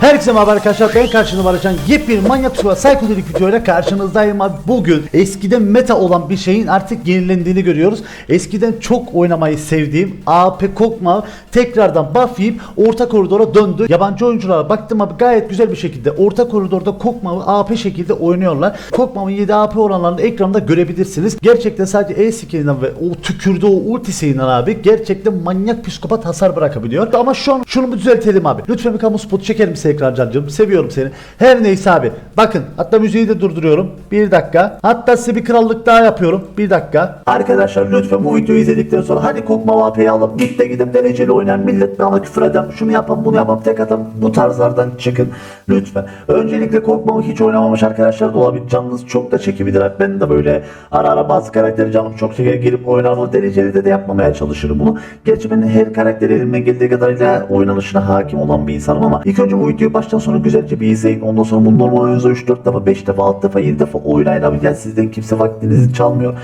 Herkese merhaba arkadaşlar. Ben karşınızda Barışan yepyeni manyak tutuğa psikodelik videoyla karşınızdayım abi. Bugün eskiden meta olan bir şeyin artık yenilendiğini görüyoruz. Eskiden çok oynamayı sevdiğim AP Kokma tekrardan buff yiyip orta koridora döndü. Yabancı oyunculara baktım abi gayet güzel bir şekilde orta koridorda Kokma'yı AP şekilde oynuyorlar. Kokma'nın 7 AP oranlarını ekranda görebilirsiniz. Gerçekten sadece E skillinden ve o tükürdüğü o ultisiyle abi gerçekten manyak psikopat hasar bırakabiliyor. Ama şu an şunu bir düzeltelim abi. Lütfen bir kamu spotu çeker misin ekran cancığım seviyorum seni. Her neyse abi bakın hatta müziği de durduruyorum. Bir dakika. Hatta size bir krallık daha yapıyorum. Bir dakika. Arkadaşlar lütfen bu videoyu izledikten sonra hadi kokma AP'yi alıp git de gidip dereceli oynayan millet bana küfür eden şunu yapın bunu yapın tek atın. Bu tarzlardan çıkın. Lütfen. Öncelikle kokmamı hiç oynamamış arkadaşlar. Da olabilir canınız çok da çekebilir. Ben de böyle ara ara bazı karakteri canım çok çeker girip oynar dereceli de, de yapmamaya çalışırım bunu. Gerçi ben her karakteri elimden geldiği kadarıyla oynanışına hakim olan bir insanım ama ilk önce bu videoyu baştan sona güzelce bir izleyin ondan sonra bu normal oyununuzu 3-4 defa 5 defa 6 defa 7 defa oynayın abi yani sizden kimse vaktinizi çalmıyor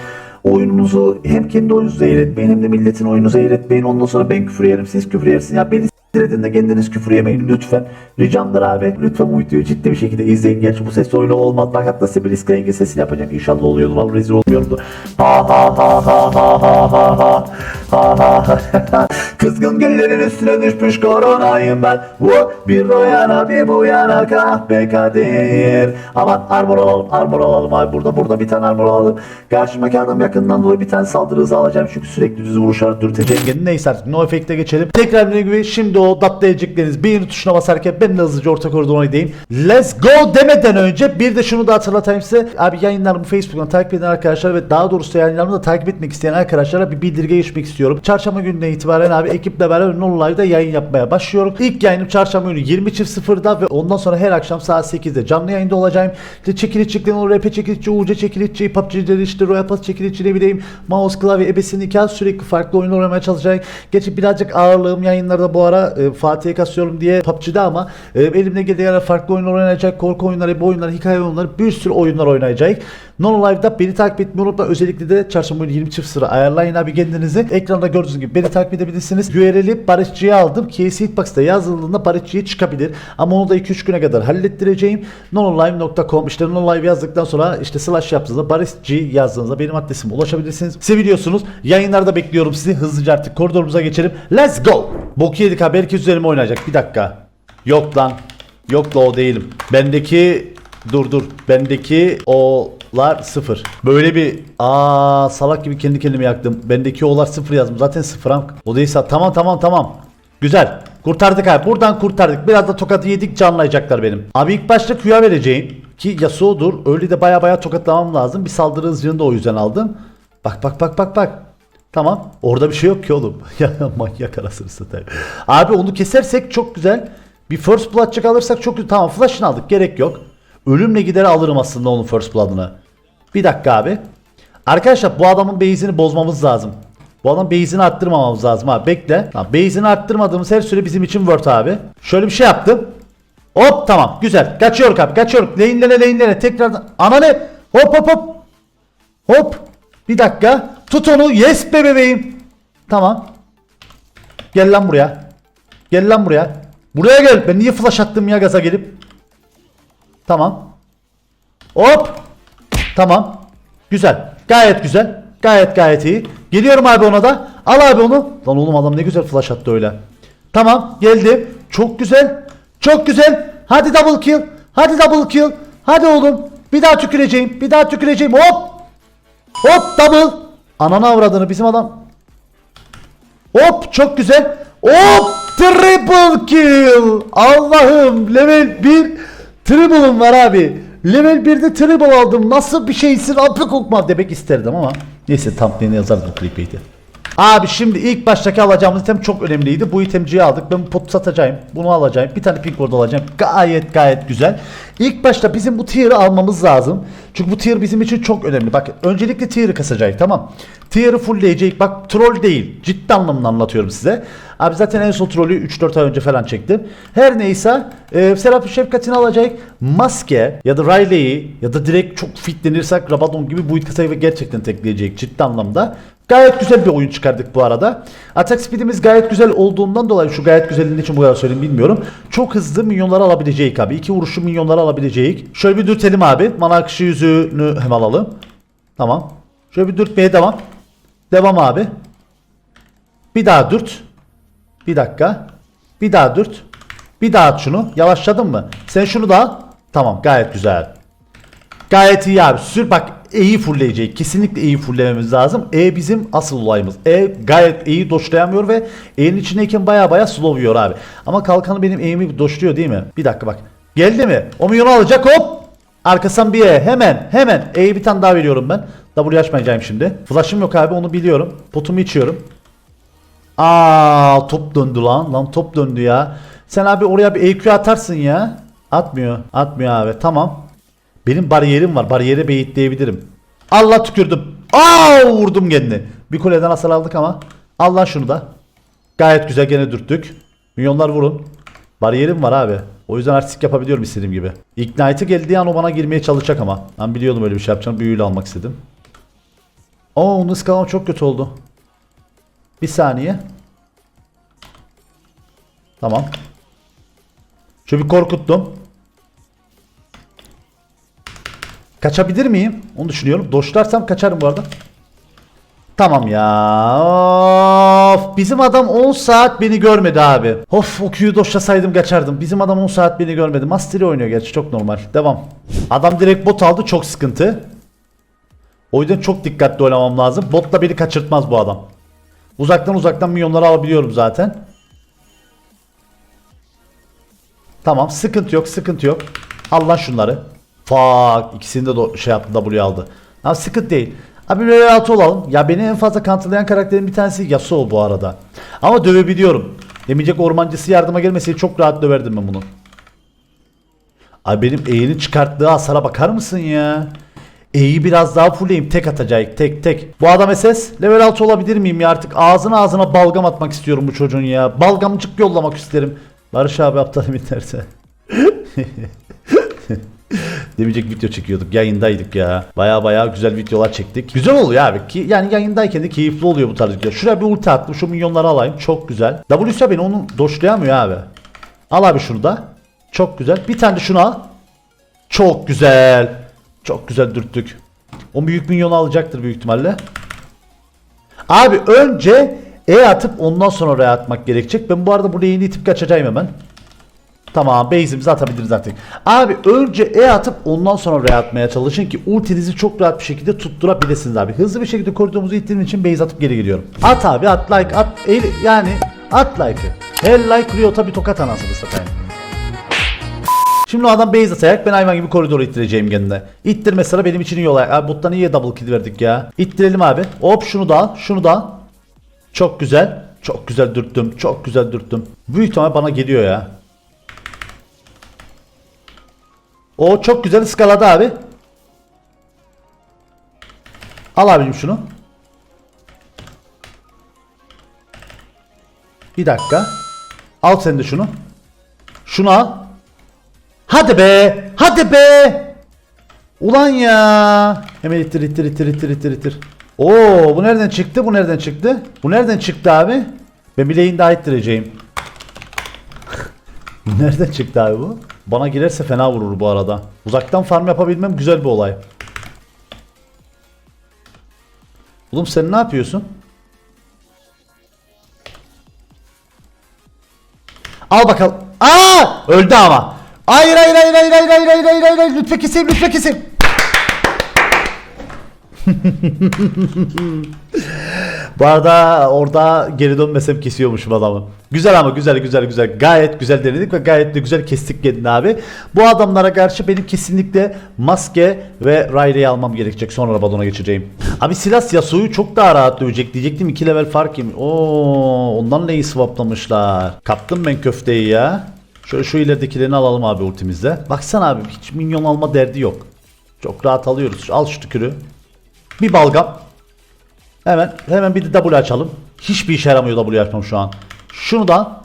oyununuzu hem kendi oyununuzu zehir etmeyin hem de milletin oyununu zehir etmeyin ondan sonra ben küfür yerim siz küfür yersiniz ya beni Diledin de kendiniz küfür yemeyin lütfen. Ricamdır abi. Lütfen bu videoyu ciddi bir şekilde izleyin. Gerçi bu ses oyunu olmaz. Bak hatta size bir risk sesini yapacağım. İnşallah oluyordur. Vallahi rezil olmuyordu. Ha ha ha ha ha ha ha ha. Ha ha ha. Kızgın güllerin üstüne düşmüş koronayım ben. Wo, bir o yana bir bu yana kahpe kadir. Aman armor alalım armor alalım abi. Burada burada bir tane armor alalım. Karşımdaki adam yakından dolayı bir tane saldırı hızı alacağım. Çünkü sürekli düz vuruşlar dürtecek. Neyse artık no efekte geçelim. Tekrar dediğim gibi şimdi o datlayacaklarınız beğeni tuşuna basarken ben de hızlıca orta koridora gideyim. Let's go demeden önce bir de şunu da hatırlatayım size. Abi yayınlarımı Facebook'tan takip eden arkadaşlar ve daha doğrusu yayınlarımı da takip etmek isteyen arkadaşlara bir bildirge geçmek istiyorum. Çarşamba gününe itibaren abi ekiple beraber Non Live'da yayın yapmaya başlıyorum. İlk yayınım çarşamba günü 20.00'da ve ondan sonra her akşam saat 8'de canlı yayında olacağım. İşte çekilişçiklerin olur, RP çekilişçi, UC çekilişçi, PUBG'leri işte Royal Pass çekilişçi ne bileyim mouse klavye ebesini nikah sürekli farklı oyunlar oynamaya çalışacağım. Gerçi birazcık ağırlığım yayınlarda bu ara e, Fatih'e kasıyorum diye PUBG'de ama e, elimde ara farklı oyunlar oynayacak. Korku oyunları, bu oyunlar, hikaye oyunları bir sürü oyunlar oynayacak. Non Live'da beni takip etmeyi unutma. Özellikle de çarşamba günü 20 çift sıra ayarlayın abi kendinizi. Ekranda gördüğünüz gibi beni takip edebilirsiniz. URL'i Barışçı'ya aldım. KC Hitbox'ta yazıldığında Barışçı'ya çıkabilir. Ama onu da 2-3 güne kadar hallettireceğim. nonlive.com işte nonlive yazdıktan sonra işte slash yaptığınızda Barışçı yazdığınızda benim adresime ulaşabilirsiniz. Seviliyorsunuz. Yayınlarda bekliyorum sizi. Hızlıca artık koridorumuza geçelim. Let's go. Bok yedik abi. Herkes üzerime oynayacak. Bir dakika. Yok lan. Yok da o değilim. Bendeki dur dur. Bendeki olar sıfır. Böyle bir aa salak gibi kendi kendime yaktım. Bendeki olar sıfır yazdım. Zaten sıfıram. O değilse tamam tamam tamam. Güzel. Kurtardık abi. Buradan kurtardık. Biraz da tokadı yedik canlayacaklar benim. Abi ilk başta Q'ya vereceğim. Ki Yasuo'dur. Öyle de baya baya tokatlamam lazım. Bir saldırı hızını da o yüzden aldım. Bak bak bak bak bak. Tamam. Orada bir şey yok ki oğlum. ya manyak arasını satayım. Abi onu kesersek çok güzel. Bir first blood alırsak çok güzel. Tamam flash'ını aldık. Gerek yok. Ölümle gider alırım aslında onun first blood'ını. Bir dakika abi. Arkadaşlar bu adamın base'ini bozmamız lazım. Bu adam base'ini arttırmamamız lazım abi. Bekle. Tamam, base'ini arttırmadığımız her süre bizim için worth abi. Şöyle bir şey yaptım. Hop tamam güzel. Kaçıyor abi kaçıyor. Lane'lere lane'lere tekrardan. Ana ne? Hop hop hop. Hop. Bir dakika. Tut onu. Yes be bebeğim. Tamam. Gel lan buraya. Gel lan buraya. Buraya gel. Ben niye flash attım ya gaza gelip? Tamam. Hop. Tamam. Güzel. Gayet güzel. Gayet gayet iyi. Geliyorum abi ona da. Al abi onu. Lan oğlum adam ne güzel flash attı öyle. Tamam geldim. Çok güzel. Çok güzel. Hadi double kill. Hadi double kill. Hadi oğlum. Bir daha tüküreceğim. Bir daha tüküreceğim. Hop. Hop double. Ananı avradını bizim adam. Hop çok güzel. Hop triple kill. Allah'ım level 1 triple'ım var abi. Level 1'de triple aldım. Nasıl bir şeysin abi kokma demek isterdim ama. Neyse thumbnail'e yazardım clickbait'i. Abi şimdi ilk baştaki alacağımız item çok önemliydi. Bu itemciyi aldık. Ben bu potu satacağım. Bunu alacağım. Bir tane pink ward alacağım. Gayet gayet güzel. İlk başta bizim bu tier'ı almamız lazım. Çünkü bu tier bizim için çok önemli. Bak öncelikle tier'ı kasacağız tamam. Tier'ı fullleyecek. Bak troll değil. Ciddi anlamda anlatıyorum size. Abi zaten en son trollü 3-4 ay önce falan çektim. Her neyse e, Serap Şefkat'ini alacak. Maske ya da Riley'i ya da direkt çok fitlenirsek Rabadon gibi bu kasayı gerçekten tekleyecek ciddi anlamda. Gayet güzel bir oyun çıkardık bu arada. Atak speedimiz gayet güzel olduğundan dolayı şu gayet güzelliğin için bu kadar söyleyeyim bilmiyorum. Çok hızlı minyonları alabileceğik abi. İki vuruşlu minyonları alabileceğik. Şöyle bir dürtelim abi. Mana akışı yüzüğünü hem alalım. Tamam. Şöyle bir dürtmeye devam. Devam abi. Bir daha dürt. Bir dakika. Bir daha dürt. Bir daha at şunu. Yavaşladın mı? Sen şunu da al. Tamam gayet güzel. Gayet iyi abi. Sür bak E'yi fullleyecek. Kesinlikle E'yi fulllememiz lazım. E bizim asıl olayımız. E gayet E'yi doşlayamıyor ve E'nin içindeyken baya baya slow yiyor abi. Ama kalkanı benim E'mi doşluyor değil mi? Bir dakika bak. Geldi mi? O milyonu alacak hop. Arkasından bir E. Hemen hemen. E'yi bir tane daha veriyorum ben. W açmayacağım şimdi. Flash'ım yok abi onu biliyorum. Potumu içiyorum. Aa top döndü lan. Lan top döndü ya. Sen abi oraya bir EQ atarsın ya. Atmıyor. Atmıyor abi. Tamam. Benim bariyerim var. Bariyere beyitleyebilirim. Allah tükürdüm. Aa vurdum kendini. Bir kuleden hasar aldık ama. Allah şunu da. Gayet güzel gene dürttük. Milyonlar vurun. Bariyerim var abi. O yüzden artistik yapabiliyorum istediğim gibi. Ignite'ı geldiği an o bana girmeye çalışacak ama. Ben biliyordum öyle bir şey yapacağını. Büyüyle almak istedim. Oo onun ıskalam çok kötü oldu. Bir saniye. Tamam. Şöyle bir korkuttum. Kaçabilir miyim? Onu düşünüyorum. Doşlarsam kaçarım bu arada. Tamam ya. Of. Bizim adam 10 saat beni görmedi abi. Of o Q'yu doşlasaydım kaçardım. Bizim adam 10 saat beni görmedi. Mastery oynuyor gerçi çok normal. Devam. Adam direkt bot aldı çok sıkıntı. O yüzden çok dikkatli oynamam lazım. Botla beni kaçırtmaz bu adam. Uzaktan uzaktan milyonları alabiliyorum zaten. Tamam sıkıntı yok sıkıntı yok. Al lan şunları. Fuck ikisini de şey yaptı W aldı. Ama sıkıntı değil. Abi böyle rahat olalım. Ya beni en fazla kanıtlayan karakterin bir tanesi Yasuo bu arada. Ama dövebiliyorum. Demeyecek ormancısı yardıma gelmeseydi çok rahat döverdim ben bunu. Abi benim E'nin çıkarttığı hasara bakar mısın ya? E'yi biraz daha fullleyeyim. Tek atacak. Tek tek. Bu adam SS. Level 6 olabilir miyim ya artık? Ağzına ağzına balgam atmak istiyorum bu çocuğun ya. Balgamcık yollamak isterim. Barış abi aptal biterse. Demeyecek video çekiyorduk. Yayındaydık ya. Baya baya güzel videolar çektik. Güzel oluyor abi. Ki, yani yayındayken de keyifli oluyor bu tarz videolar. Şuraya bir ulti attım. Şu milyonları alayım. Çok güzel. WC beni onu doşlayamıyor abi. Al abi şunu da. Çok güzel. Bir tane de şunu al. Çok güzel. Çok güzel dürttük. O büyük milyonu alacaktır büyük ihtimalle. Abi önce E atıp ondan sonra R atmak gerekecek. Ben bu arada buraya yeni itip kaçacağım hemen. Tamam base'imizi atabiliriz artık. Abi önce E atıp ondan sonra R atmaya çalışın ki ultinizi çok rahat bir şekilde tutturabilirsiniz abi. Hızlı bir şekilde koridorumuzu ittirmek için base atıp geri geliyorum. At abi at like at el, yani at like'ı. Her like Riot'a bir tokat anasını satayım. Şimdi o adam base atayak ben hayvan gibi koridoru ittireceğim kendine. İttirme sıra benim için iyi olay. Abi bottan niye double kill verdik ya? İttirelim abi. Hop şunu da al şunu da al. Çok güzel. Çok güzel dürttüm. Çok güzel dürttüm. Büyük ihtimal bana geliyor ya. O çok güzel ıskaladı abi. Al abicim şunu. Bir dakika. Al sen de şunu. Şunu al. Hadi be. Hadi be. Ulan ya. Hemen ittir ittir ittir ittir ittir ittir. Oo bu nereden çıktı? Bu nereden çıktı? Bu nereden çıktı abi? Ben bileğini daha ittireceğim. Nereden çıktı abi bu? Bana girerse fena vurur bu arada. Uzaktan farm yapabilmem güzel bir olay. Oğlum sen ne yapıyorsun? Al bakalım. Aa! Öldü ama. Hayır hayır hayır hayır hayır hayır hayır hayır hayır hayır lütfen keseyim lütfen keseyim. Bu arada orada geri dönmesem kesiyormuşum adamı. Güzel ama güzel güzel güzel. Gayet güzel denedik ve gayet de güzel kestik kendini abi. Bu adamlara karşı benim kesinlikle maske ve Riley'i almam gerekecek. Sonra Rabadon'a geçeceğim. Abi Silas Yasuo'yu çok daha rahat dövecek diyecektim. 2 level fark yemiş. Oo, ondan neyi swaplamışlar. Kaptım ben köfteyi ya. Şöyle şu ileridekilerini alalım abi ultimizde. Baksana abi hiç minyon alma derdi yok. Çok rahat alıyoruz. Al şu tükürü. Bir balgam. Hemen hemen bir de W açalım. Hiçbir işe yaramıyor W açmam şu an. Şunu da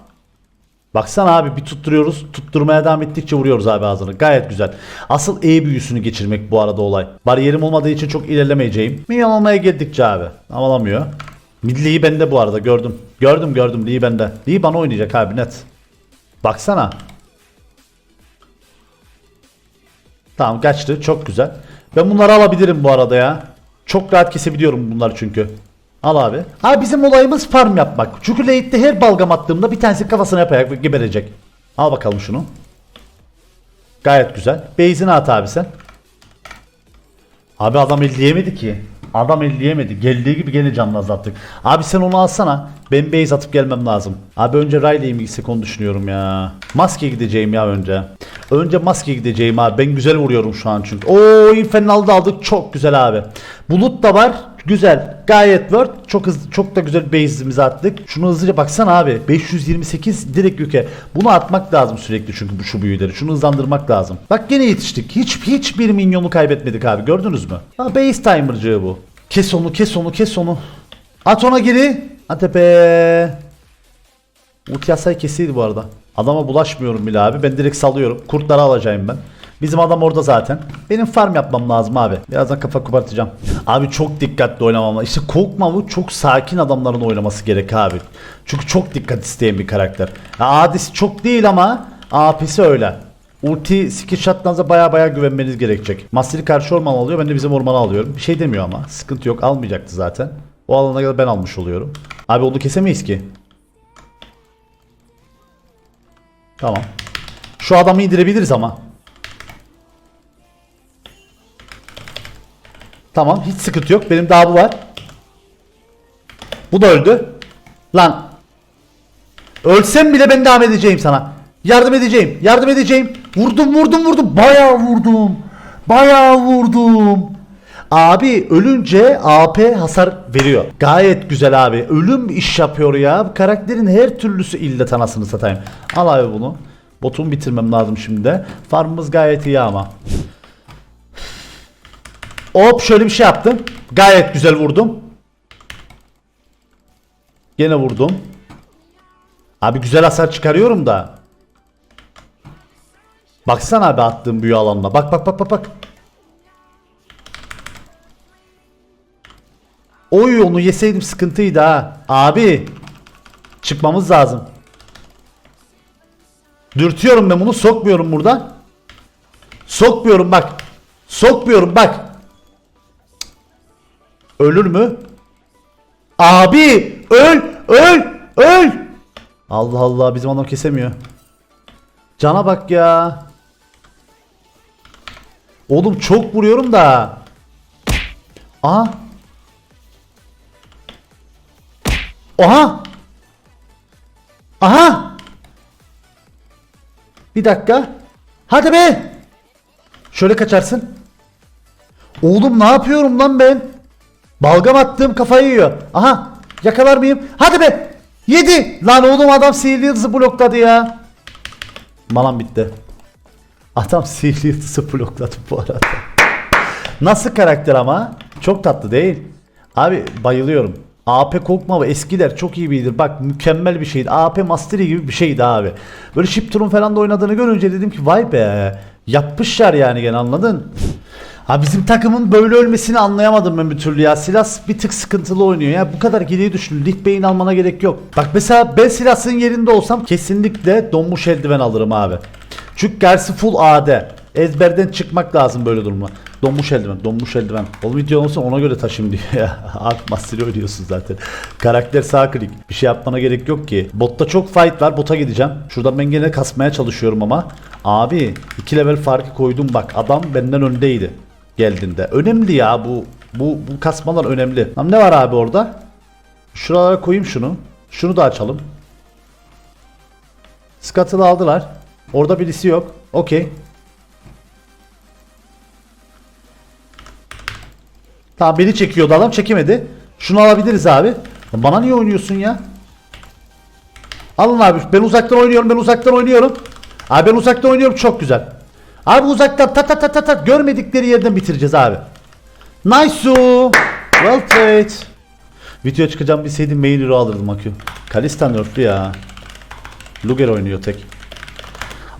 Baksana abi bir tutturuyoruz. Tutturmaya devam ettikçe vuruyoruz abi ağzını. Gayet güzel. Asıl E büyüsünü geçirmek bu arada olay. Bariyerim olmadığı için çok ilerlemeyeceğim. Minyon almaya geldikçe abi. Ama alamıyor. Milliyi bende bu arada gördüm. Gördüm gördüm Lee bende. Lee bana oynayacak abi net. Baksana. Tamam kaçtı. Çok güzel. Ben bunları alabilirim bu arada ya. Çok rahat kesebiliyorum bunları çünkü. Al abi. Abi bizim olayımız farm yapmak. Çünkü late'de her balgam attığımda bir tanesi kafasına yaparak geberecek. Al bakalım şunu. Gayet güzel. Base'ini at abi sen. Abi adam elleyemedi ki. Adam elleyemedi. Geldiği gibi gene canını azalttık. Abi sen onu alsana. Ben base atıp gelmem lazım. Abi önce Riley'e mi gitsek onu düşünüyorum ya. Maske gideceğim ya önce. Önce maske gideceğim abi. Ben güzel vuruyorum şu an çünkü. Oo Infernal'da aldık. Çok güzel abi. Bulut da var. Güzel. Gayet word. Çok hızlı, çok da güzel base'imizi attık. Şunu hızlıca baksana abi. 528 direkt yüke. Bunu atmak lazım sürekli çünkü bu şu büyüleri. Şunu hızlandırmak lazım. Bak gene yetiştik. Hiç hiçbir minyonu kaybetmedik abi. Gördünüz mü? Ha base timer'cığı bu. Kes onu, kes onu, kes onu. At ona geri. Be. Ulti kesiydi bu arada. Adama bulaşmıyorum bile abi. Ben direkt salıyorum. Kurtları alacağım ben. Bizim adam orada zaten. Benim farm yapmam lazım abi. Birazdan kafa kopartacağım. Abi çok dikkatli oynamam lazım. İşte Kokmam'ı çok sakin adamların oynaması gerek abi. Çünkü çok dikkat isteyen bir karakter. Ya Adisi çok değil ama AP'si öyle. Ulti skill shot'larınıza baya baya güvenmeniz gerekecek. Master'i karşı orman alıyor. Ben de bizim ormanı alıyorum. Bir şey demiyor ama. Sıkıntı yok. Almayacaktı zaten. O alana kadar ben almış oluyorum. Abi onu kesemeyiz ki. Tamam. Şu adamı indirebiliriz ama. Tamam hiç sıkıntı yok. Benim daha bu var. Bu da öldü. Lan. Ölsem bile ben devam edeceğim sana. Yardım edeceğim. Yardım edeceğim. Vurdum vurdum vurdum. Bayağı vurdum. Bayağı vurdum. Abi ölünce AP hasar veriyor. Gayet güzel abi. Ölüm iş yapıyor ya. Karakterin her türlüsü illet anasını satayım. Al abi bunu. Botumu bitirmem lazım şimdi de. Farmımız gayet iyi ama. Hop şöyle bir şey yaptım. Gayet güzel vurdum. Gene vurdum. Abi güzel hasar çıkarıyorum da. Baksana abi attığım büyü alanına. Bak bak bak bak bak. Oy onu yeseydim sıkıntıydı ha. Abi. Çıkmamız lazım. Dürtüyorum ben bunu sokmuyorum burada. Sokmuyorum bak. Sokmuyorum bak. Ölür mü? Abi öl öl öl. Allah Allah bizim adam kesemiyor. Cana bak ya. Oğlum çok vuruyorum da. Aha. Oha. Aha. Bir dakika. Hadi be. Şöyle kaçarsın. Oğlum ne yapıyorum lan ben? Balgam attığım kafayı yiyor. Aha. Yakalar mıyım? Hadi be. Yedi. Lan oğlum adam sihirli yıldızı blokladı ya. Malam bitti. Adam sihirli yıldızı blokladı bu arada. Nasıl karakter ama? Çok tatlı değil. Abi bayılıyorum. AP Kokma ve eskiler çok iyi biridir. Bak mükemmel bir şeydi. AP Mastery gibi bir şeydi abi. Böyle Shiptur'un falan da oynadığını görünce dedim ki vay be. Yapmışlar yani gene anladın? Ha bizim takımın böyle ölmesini anlayamadım ben bir türlü ya. Silas bir tık sıkıntılı oynuyor ya. Bu kadar geriye düştün. Lit beyin almana gerek yok. Bak mesela ben Silas'ın yerinde olsam kesinlikle donmuş eldiven alırım abi. Çünkü gerisi full AD. Ezberden çıkmak lazım böyle durumda. Donmuş eldiven, donmuş eldiven. Oğlum video olsa ona göre taşım diyor ya. Abi Master'ı oynuyorsun zaten. Karakter sağ klik. Bir şey yapmana gerek yok ki. Botta çok fight var. Bota gideceğim. Şuradan ben gene kasmaya çalışıyorum ama. Abi 2 level farkı koydum bak. Adam benden öndeydi. Geldiğinde. Önemli ya bu. Bu, bu kasmalar önemli. Lan ne var abi orada? Şuralara koyayım şunu. Şunu da açalım. Scuttle'ı aldılar. Orada birisi yok. Okey. Tamam beni çekiyordu adam çekemedi. Şunu alabiliriz abi. Bana niye oynuyorsun ya? Alın abi ben uzaktan oynuyorum ben uzaktan oynuyorum. Abi ben uzaktan oynuyorum çok güzel. Abi uzaktan ta ta ta ta ta görmedikleri yerden bitireceğiz abi. Nice. Well played. Videoya çıkacağım bilseydim hero alırdım Akü. Kalista nerflü ya. Luger oynuyor tek.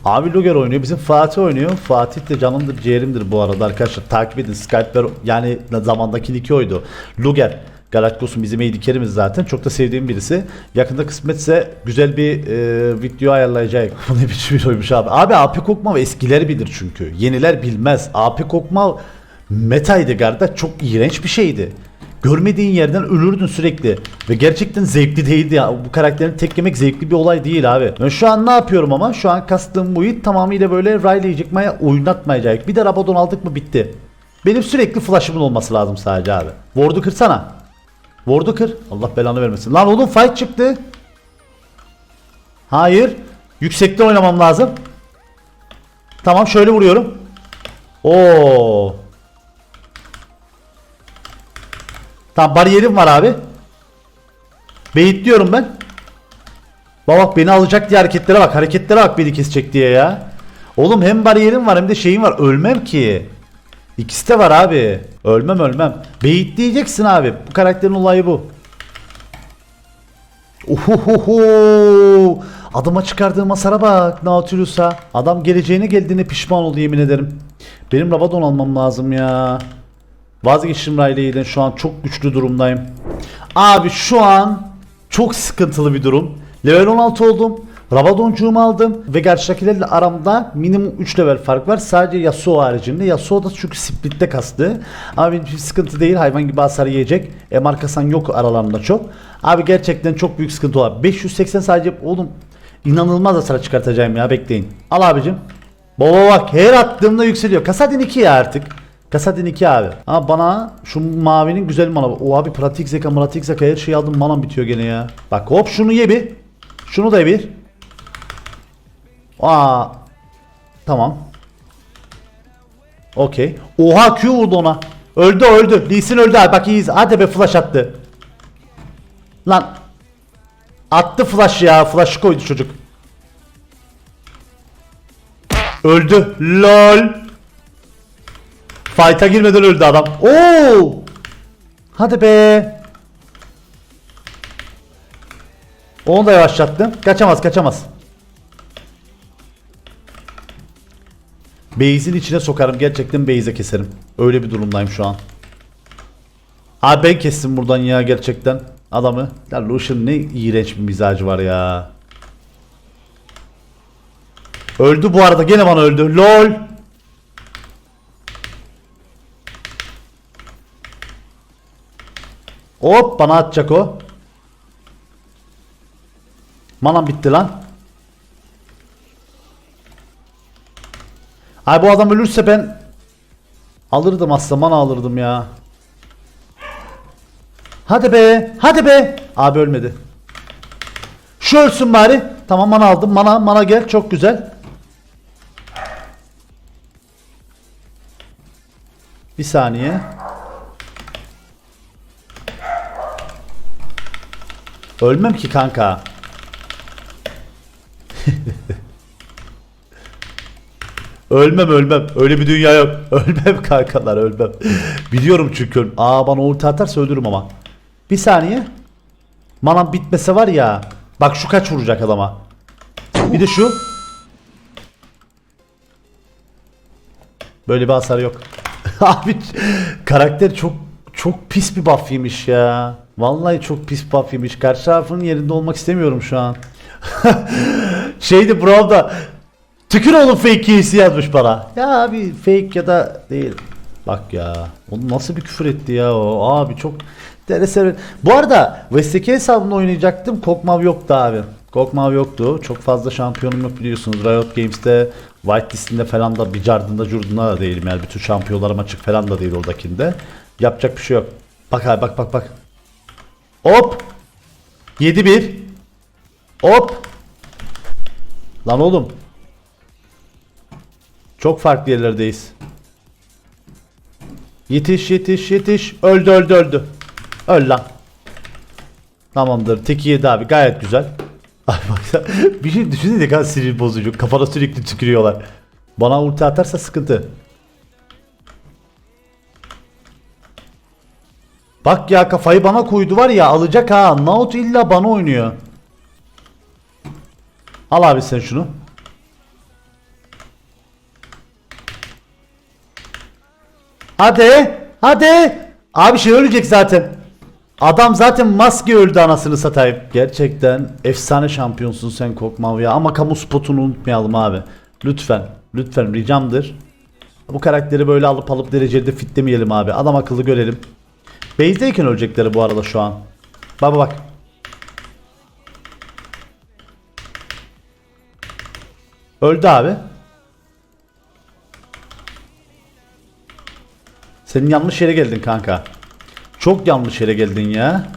Abi Luger oynuyor. Bizim Fatih oynuyor. Fatih de canımdır ciğerimdir bu arada arkadaşlar. Takip edin. Skype'ler yani zamandaki iki oydu. Luger. Galacticos'un bizim eğdikerimiz zaten. Çok da sevdiğim birisi. Yakında kısmetse güzel bir e, video ayarlayacak. Bu ne biçim bir oymuş abi. Abi AP Kokma eskileri bilir çünkü. Yeniler bilmez. AP Kokma metaydı garda. Çok iğrenç bir şeydi. Görmediğin yerden ölürdün sürekli. Ve gerçekten zevkli değildi ya. Bu karakterin tek yemek zevkli bir olay değil abi. Ben şu an ne yapıyorum ama? Şu an kastığım muhit tamamıyla böyle Riley'i yıkmaya oynatmayacak. Bir de Rabadon aldık mı bitti. Benim sürekli flash'ımın olması lazım sadece abi. Ward'u kırsana. Ward'u kır. Allah belanı vermesin. Lan oğlum fight çıktı. Hayır. Yüksekte oynamam lazım. Tamam şöyle vuruyorum. Oo. Tamam bariyerim var abi. Beyitliyorum ben. Bak beni alacak diye hareketlere bak. Hareketlere bak beni kesecek diye ya. Oğlum hem bariyerim var hem de şeyim var. Ölmem ki. İkisi de var abi. Ölmem ölmem. Beyitleyeceksin abi. Bu karakterin olayı bu. Uhuhuhu. Adama çıkardığım hasara bak Nautilus'a. Adam geleceğine geldiğine pişman oldu yemin ederim. Benim Rabadon almam lazım ya. Vazgeçtim Riley'den şu an çok güçlü durumdayım. Abi şu an çok sıkıntılı bir durum. Level 16 oldum. Rabadoncuğumu aldım ve karşıdakilerle aramda minimum 3 level fark var. Sadece Yasuo haricinde. Yasuo da çünkü splitte kastı. Ama için sıkıntı değil. Hayvan gibi hasar yiyecek. MR kasan yok aralarında çok. Abi gerçekten çok büyük sıkıntı var. 580 sadece oğlum inanılmaz hasar çıkartacağım ya bekleyin. Al abicim. Baba bak her attığımda yükseliyor. Kasadin 2 ya artık. Kasadin 2 abi. Ama bana şu mavinin güzel mana. O abi pratik zeka pratik zeka her şeyi aldım manam bitiyor gene ya. Bak hop şunu ye bir. Şunu da ye bir. Aa. Tamam. Okey. Oha Q vurdu ona. Öldü öldü. Lee öldü abi. Bak iyiyiz. Hadi be flash attı. Lan. Attı flash ya. Flash koydu çocuk. Öldü. LOL. Fight'a girmeden öldü adam. Oo! Hadi be. Onu da yavaşlattım. Kaçamaz kaçamaz. Base'in içine sokarım. Gerçekten base'e keserim. Öyle bir durumdayım şu an. Abi ben kestim buradan ya gerçekten adamı. Ya Lucian ne iğrenç bir mizacı var ya. Öldü bu arada gene bana öldü. LOL. Hop bana atacak o. Manam bitti lan. Ay bu adam ölürse ben alırdım aslında mana alırdım ya. Hadi be. Hadi be. Abi ölmedi. Şu ölsün bari. Tamam mana aldım. Mana mana gel. Çok güzel. Bir saniye. Ölmem ki kanka. ölmem ölmem. Öyle bir dünya yok. Ölmem kankalar ölmem. Biliyorum çünkü. Aa bana ulti atarsa ölürüm ama. Bir saniye. Manam bitmese var ya. Bak şu kaç vuracak adama. Bir de şu. Böyle bir hasar yok. Abi karakter çok çok pis bir buff ya. Vallahi çok pis buff yemiş. Karşı tarafın yerinde olmak istemiyorum şu an. Şeydi bro da tükür oğlum fake key'si yazmış bana. Ya abi fake ya da değil. Bak ya. Onu nasıl bir küfür etti ya o. Abi çok enteresan. Bu arada West'teki hesabımda oynayacaktım. Kokmav yoktu abi. Kokmav yoktu. Çok fazla şampiyonum yok biliyorsunuz. Riot Games'te White listinde falan da bir cardında curduna da değilim yani bütün şampiyonlarım açık falan da değil oradakinde. Yapacak bir şey yok. Bak abi bak bak bak. Hop. 7-1. Hop. Lan oğlum. Çok farklı yerlerdeyiz. Yetiş yetiş yetiş. Öldü öldü öldü. Öl lan. Tamamdır. Teki yedi abi. Gayet güzel. Ay bak bir şey düşünsene ne kadar sinir bozucu. Kafana sürekli tükürüyorlar. Bana ulti atarsa sıkıntı. Bak ya kafayı bana koydu var ya alacak ha. Naut illa bana oynuyor. Al abi sen şunu. Hadi. Hadi. Abi şey ölecek zaten. Adam zaten maske öldü anasını satayım. Gerçekten efsane şampiyonsun sen Kokmav ya. Ama kamu spotunu unutmayalım abi. Lütfen. Lütfen ricamdır. Bu karakteri böyle alıp alıp derecede fitlemeyelim abi. Adam akıllı görelim. Base'deyken ölecekleri bu arada şu an. Baba bak. Öldü abi. Senin yanlış yere geldin kanka. Çok yanlış yere geldin ya.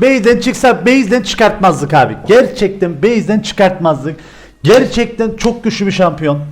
Base'den çıksa base'den çıkartmazdık abi. Gerçekten base'den çıkartmazdık. Gerçekten çok güçlü bir şampiyon.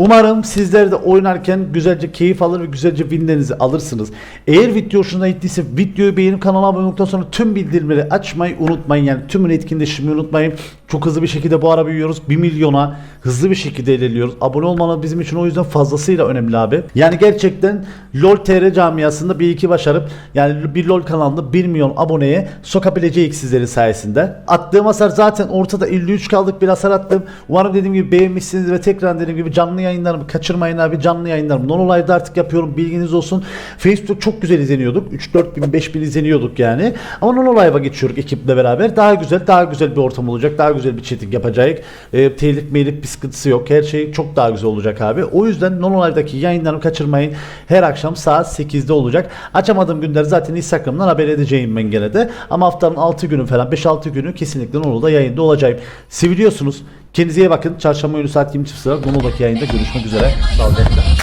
Umarım sizler de oynarken güzelce keyif alır ve güzelce winlerinizi alırsınız. Eğer video hoşuna gittiyse videoyu beğenip kanala abone olduktan sonra tüm bildirimleri açmayı unutmayın. Yani tümünü etkinleştirmeyi unutmayın. Çok hızlı bir şekilde bu ara büyüyoruz. 1 milyona hızlı bir şekilde ilerliyoruz. Abone olmanız bizim için o yüzden fazlasıyla önemli abi. Yani gerçekten LoL TR camiasında bir iki başarıp yani bir LoL kanalında 1 milyon aboneye sokabileceğiz sizlerin sayesinde. Attığım hasar zaten ortada 53 kaldık bir hasar attım. Umarım dediğim gibi beğenmişsiniz ve tekrar dediğim gibi canlı yayınlarımı kaçırmayın abi canlı yayınlarımı. Non olayda artık yapıyorum bilginiz olsun. Facebook çok güzel izleniyorduk. 3-4 bin 5 bin izleniyorduk yani. Ama non olay'a geçiyoruz ekiple beraber. Daha güzel daha güzel bir ortam olacak. Daha güzel bir chatting yapacağız. E, telif meylik bir sıkıntısı yok. Her şey çok daha güzel olacak abi. O yüzden non olay'daki yayınlarımı kaçırmayın. Her akşam saat 8'de olacak. Açamadığım günler zaten Instagram'dan haber edeceğim ben gene de. Ama haftanın 6 günü falan 5-6 günü kesinlikle Nono'da yayında olacağım. Seviliyorsunuz. Kendinize iyi bakın. Çarşamba günü saat 20.00'da Nono'daki yayında görüşmek üzere. Sağlıcakla.